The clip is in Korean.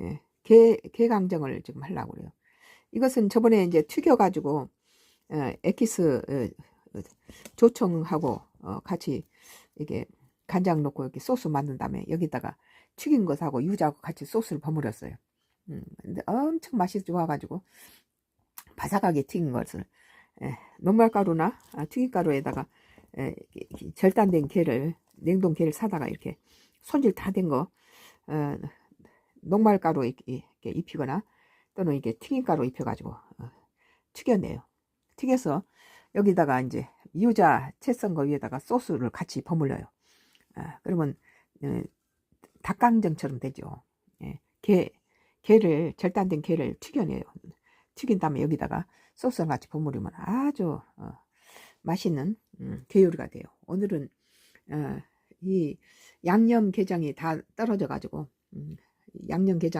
예, 게, 게강정을 지금 하려고 그래요. 이것은 저번에 이제 튀겨가지고, 어, 에키스, 어, 어, 조청하고, 어, 같이, 이게, 간장 넣고 이렇게 소스 만든 다음에 여기다가 튀긴 것하고 유자하고 같이 소스를 버무렸어요. 음, 근데 엄청 맛이 좋아가지고, 바삭하게 튀긴 것을, 예, 녹말가루나 아, 튀김가루에다가, 예, 절단된 게를, 냉동 게를 사다가 이렇게 손질 다 된 거, 어, 녹말가루 이렇게 입히거나 또는 이게 튀김가루 입혀가지고 어, 튀겨내요. 튀겨서 여기다가 이제 유자 채 썬 거 위에다가 소스를 같이 버물려요. 아, 그러면 어, 닭강정처럼 되죠. 예, 게 게를 절단된 게를 튀겨내요. 튀긴 다음에 여기다가 소스랑 같이 버무리면 아주 어, 맛있는 음, 게 요리가 돼요. 오늘은 어, 이 양념 게장이 다 떨어져 가지고 음, 양념게장